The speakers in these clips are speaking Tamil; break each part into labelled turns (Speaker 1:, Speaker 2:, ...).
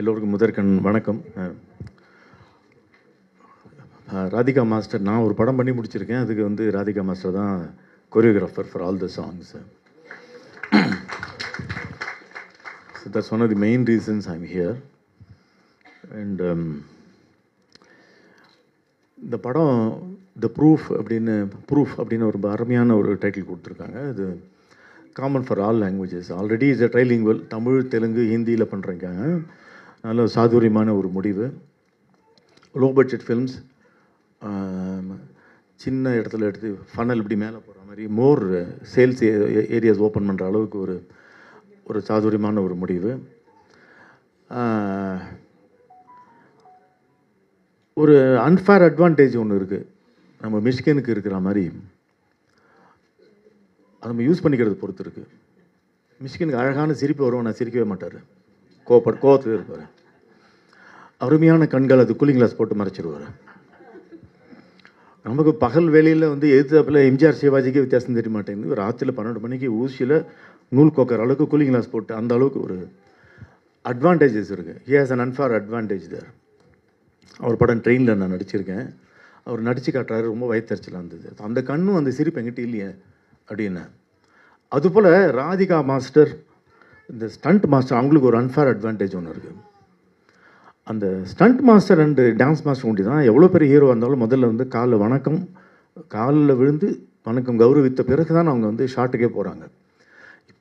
Speaker 1: எல்லோருக்கும் முதற்கண் வணக்கம். ராதிகா மாஸ்டர் நான் ஒரு படம் பண்ணி முடிச்சிருக்கேன். அதுக்கு வந்து ராதிகா மாஸ்டர் தான் choreographer for all the songs so that's one of the main reasons I'm here and இந்த படம் த ப்ரூஃப் அப்படின்னு ப்ரூஃப் அப்படின்னு ஒரு அருமையான ஒரு டைட்டில் கொடுத்துருக்காங்க. இது common for all languages already is a trilingual Tamil Telugu ஹிந்தியில் பண்ணுறாங்க நல்ல சாதுரியமான ஒரு முடிவு. லோ பட்ஜெட் ஃபில்ம்ஸ் சின்ன இடத்துல எடுத்து ஃபனல் இப்படி மேலே போகிற மாதிரி மோர் சேல்ஸ் ஏரியாஸ் ஓப்பன் பண்ணுற அளவுக்கு ஒரு ஒரு சாதுரியமான ஒரு முடிவு. ஒரு அன்ஃபேர் அட்வான்டேஜ் ஒன்று இருக்குது நம்ம மிஷ்கனுக்கு இருக்கிற மாதிரி அதை நம்ம யூஸ் பண்ணிக்கிறது பொறுத்து இருக்குது மிஷ்கனுக்கு அழகான சிரிப்பு வரும் நான் சிரிக்கவே மாட்டார். கோப்பட் கோவத்தில் இருப்பார் அருமையான கண்கள் அது கூலிங் கிளாஸ் போட்டு மறைச்சிருவார். நமக்கு பகல் வேலையில் வந்து எதிர்த்தாப்பில் எம்ஜிஆர் சிவாஜிக்கு வித்தியாசம் தெரிய மாட்டேங்குது. ஒரு ராத்திரியில் பன்னெண்டு மணிக்கு ஊசியில் நூல் கோக்கிற அளவுக்கு கூலிங் கிளாஸ் போட்டு அந்த அளவுக்கு ஒரு அட்வான்டேஜஸ் இருக்குது he has an unfair advantage there அவர் படம் ட்ரெயினில் நான் நடிச்சிருக்கேன். அவர் நடித்து காட்டுறாரு ரொம்ப வயத்தறிச்சலாக இருந்தது. அந்த கண்ணும் அந்த சிரிப்பு எங்கிட்ட இல்லையே அப்படின்னு அதுபோல் ராதிகா மாஸ்டர் இந்த ஸ்டண்ட் மாஸ்டர் அவங்களுக்கு ஒரு அன்ஃபேர் அட்வான்டேஜ் ஒன்று இருக்குது அந்த stunt master and dance master ஒண்டி தான் எவ்வளோ பெரிய ஹீரோ இருந்தாலும் முதல்ல வந்து காலில் வணக்கம் காலில் விழுந்து வணக்கம் கௌரவித்த பிறகு தான் அவங்க வந்து ஷாட்டுக்கே போகிறாங்க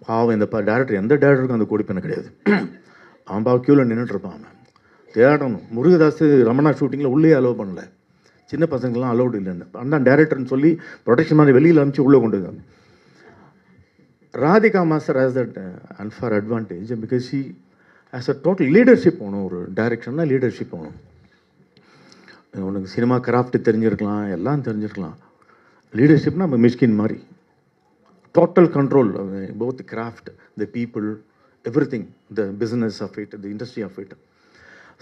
Speaker 1: பாவம் இந்த டேரக்டர் எந்த டேரக்டருக்கும் அந்த கோடிப்பெண்ணை கிடையாது. அவன் பாவம் க்யூவில் நின்றுட்டுருப்பான் அவன். தேடணும். முருகதாஸ் ரமணா ஷூட்டிங்கில் உள்ளே அலோவ் பண்ணல. சின்ன பசங்கள்லாம் அலோடு இல்லைன்னு. அந்த டேரக்டர்னு சொல்லி ப்ரொடெக்ஷன் மாதிரி வெளியில் அனுப்பிச்சு உள்ளே கொண்டு வந்தாங்க Radhika master has that unfair advantage because she has a total leadership போகணும் ஒரு டைரக்ஷன்னா லீடர்ஷிப் போகணும் உனக்கு சினிமா கிராஃப்ட் தெரிஞ்சிருக்கலாம் எல்லாம் தெரிஞ்சிருக்கலாம். லீடர்ஷிப்னா நம்ம மிஷ்கின் மாதிரி. Total control both craft the people everything the business of it the industry of it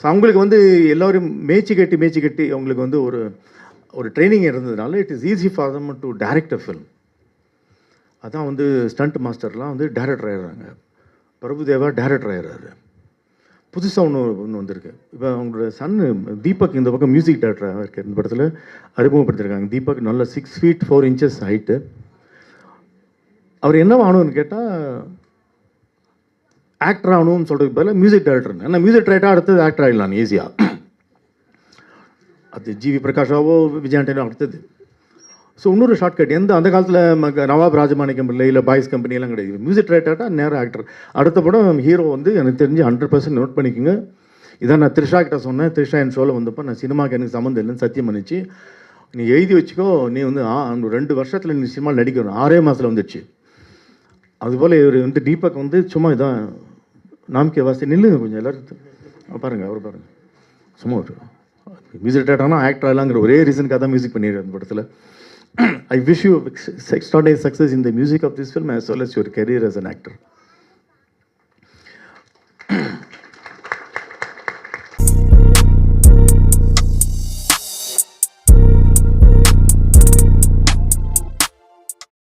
Speaker 1: so அவங்களுக்கு வந்து எல்லோரும் மேய்ச்சி கட்டி மேய்ச்சி கட்டி அவங்களுக்கு வந்து ஒரு ஒரு ட்ரைனிங் இருந்ததுனால it is easy for them to direct a film அதான் வந்து ஸ்டண்ட் மாஸ்டர்லாம் வந்து டைரக்டர் ஆயிடுறாங்க பிரபுதேவா டைரக்டர் ஆயிடுறாரு புதுசாக ஒன்று ஒன்று வந்திருக்கு. இப்போ அவங்களோட சன்னு தீபக் இந்த பக்கம் மியூசிக் டைரக்டராக இருக்கு இந்த படத்தில் அறிமுகப்படுத்திருக்காங்க. தீபக் நல்ல six feet four inches height அவர் என்ன ஆகணும்னு கேட்டால் ஆக்டர் ஆகணும்னு சொல்கிறதுக்கு பதிலாக மியூசிக் டைரக்டர் ஏன்னா மியூசிக் டைரக்டர் அடுத்தது ஆக்டர் ஆகிடலாம் ஈஸியாக அது ஜிவி பிரகாஷாவோ விஜயாண்டனோ அடுத்தது. ஸோ இன்னொரு ஷார்ட்கட் எந்த அந்த காலத்தில் நவாப் ராஜமாணிக்கம் இல்லை இல்லை பாய்ஸ் கம்பெனியெல்லாம் கிடையாது. மியூசிக் டைரக்டர்ட்டா நேரம் ஆக்டர் அடுத்த படம் ஹீரோ வந்து எனக்கு தெரிஞ்சு ஹண்ட்ரட் பர்சன்ட் நோட் பண்ணிக்கோங்க. இதான் நான் த்ரிஷா கிட்ட சொன்னேன். த்ரிஷா என் ஷோவில் வந்தப்போ நான் சினிமாக்கு எனக்கு சம்மந்தம் இல்லைன்னு சத்தியம் பண்ணிச்சு. நீ எழுதி வச்சுக்கோ நீ வந்து அந்த ரெண்டு வருஷத்தில் நீ சினிமாவில் நடிக்கணும் ஆறே மாதத்தில் வந்துடுச்சு அதுபோல் இவர் வந்து தீபக் வந்து சும்மா இதான் நாம்கே வாசி நில்லுங்க கொஞ்சம் எல்லாரும். பாருங்கள் அவர் பாருங்கள் சும்மா ஒரு மியூசிக் டேட்டானா ஆக்டர் ஆகலாங்கிற ஒரே ரீசனுக்காக தான் மியூசிக் பண்ணிடுறேன் அந்த படத்தில். I wish you extraordinary success in the music of this film as well as your career as an actor.